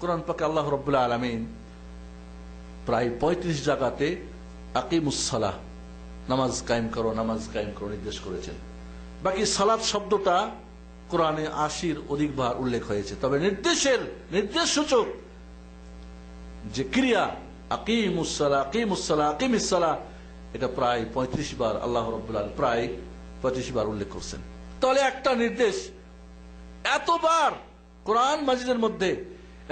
কোরআন পাকে আল্লাহ রব্বুল্লাহ আলমিন প্রায় পঁয়ত্রিশ জায়গাতে আকিমুসালাহ নামাজ কায়েম করো, নামাজ কায়েম করো নির্দেশ করেছেন। বাকি সালাদ শব্দটা কোরআনে আশির অধিকবার উল্লেখ হয়েছে। তবে নির্দেশের, নির্দেশ সূচক যে ক্রিয়া আকিমুসালা আকিমুসালা আকিম ইসালা এটা প্রায় পঁয়ত্রিশ বার আল্লাহ রব্বুল্লাহ প্রায় পঁয়ত্রিশ বার উল্লেখ করছেন। তাহলে একটা নির্দেশ, এতবার কোরআন মাজিদের মধ্যে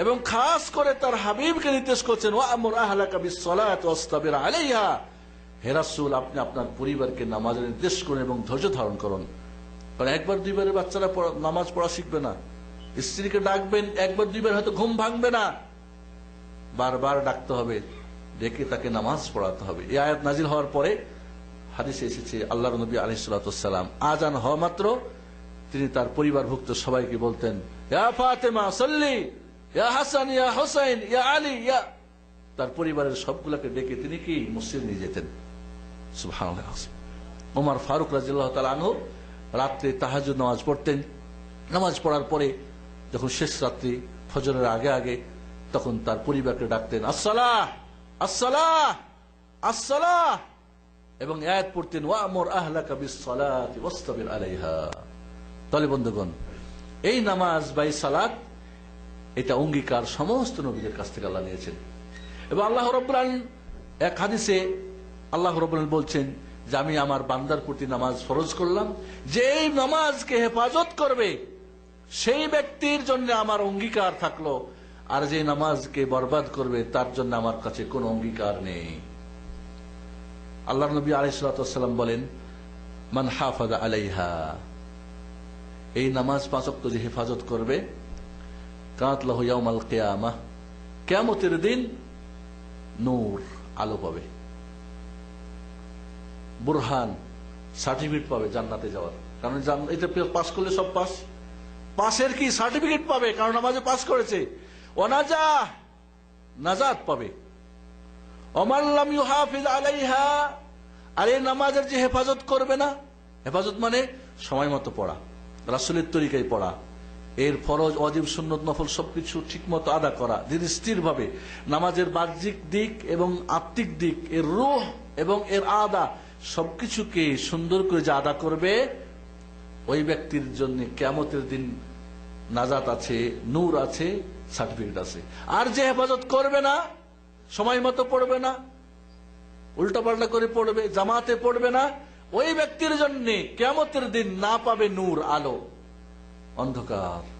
এবং খাস করে তার হাবিবকে নির্দেশ করছেন ও আমর আহলাকা বিসসালাত ওয়াসতাবির আলাইহা। আপনি আপনার পরিবারকে নামাজের নির্দেশ করুন এবং ধৈর্য ধারণ করুন। কারণ একবার দুইবারে বাচ্চারা নামাজ পড়া শিখবে না। স্ত্রীকে ডাকবেন, একবার দুইবার হয়তো ঘুম ভাঙবে না। বারবার ডাকতে হবে, ডেকে তাকে নামাজ পড়াতে হবে। এই আয়াত নাজিল হওয়ার পরে হাদিসে এসেছে আল্লাহ নবী আলি সালাম, আজান হওয়া মাত্র তিনি তার পরিবারভুক্ত সবাইকে বলতেন ফাতেমা, সল্লি। ইয়া হাসান, ইয়া হোসাইন, ইয়া আলী, ইয়া তার পরিবারের সবগুলোকে ডেকে তিনি কি? মসজিদ নিয়ে যেতেন। ওমর ফারুক রাজিল্লাহ তালা রাত্রে তাহাজ নামাজ পড়তেন। নামাজ পড়ার পরে যখন শেষ রাত্রি ফজরের আগে আগে তখন তার পরিবারকে ডাকতেন, আসসালাহ আসসালাহ আসসালাহ। এবং আয়াত পড়তেন, ওয়ামর ওয়াসতাবির আলাইহা। তাহলে বন্ধুগণ, এই নামাজ বা সালাত এটা অঙ্গীকার সমস্ত নবীদের কাছ থেকে আল্লাহ নিয়েছেন। এবং আল্লাহ রব্বুল এক হাদিসে আল্লাহ রব্বুল বলছেন যে, আমি আমার বান্দার প্রতি নামাজ ফরজ করলাম। যে নামাজকে হেফাজত করবে, সেই ব্যক্তির জন্য আমার অঙ্গীকার থাকল। আর যে নামাজকে বরবাদ করবে, তার জন্য আমার কাছে কোনো অঙ্গীকার নেই। আল্লাহ নবী আলাইসালাম বলেন, মান হাফাদা আলাইহা। এই নামাজ পাঁচক্ত যে হেফাজত করবে কাঁতলাহ ইয়ামাল কেয়ামা কেয়ামতের দিন নূর আলো পাবে। বুরহান সার্টিফিকেট পাবে জান্নাতে যাওয়ার। কারণ এটা পাস করলে সব পাস। পাশের কি সার্টিফিকেট পাবে? কারণ নামাজে পাস করেছে। অনাজা, নাজাত পাবে। অমাল্লাম ইউহাফিজ আলাইহা। আর এই নামাজের যে হেফাজত করবে না? হেফাজত মানে সময় মতো পড়া। রাসুলের তরিকায় পড়া। এর ফরজ অজীব সুন্নত নফল সবকিছু ঠিক মতো আদা করা। ধীর স্থির ভাবে নামাজের বাহ্যিক দিক এবং আত্মিক দিক, এর রোহ এবং এর আদা সবকিছুকে সুন্দর করে যে আদা করবে, ওই ব্যক্তির জন্য কেমতের দিন নাজাত আছে, নূর আছে, সার্টিফিকেট আছে। আর যে হেফাজত করবে না, সময় মতো পড়বে না, উল্টাপাল্টা করে পড়বে, জামাতে পড়বে না, ওই ব্যক্তির জন্য কেমতের দিন না পাবে নূর, আলো। অন্ধকার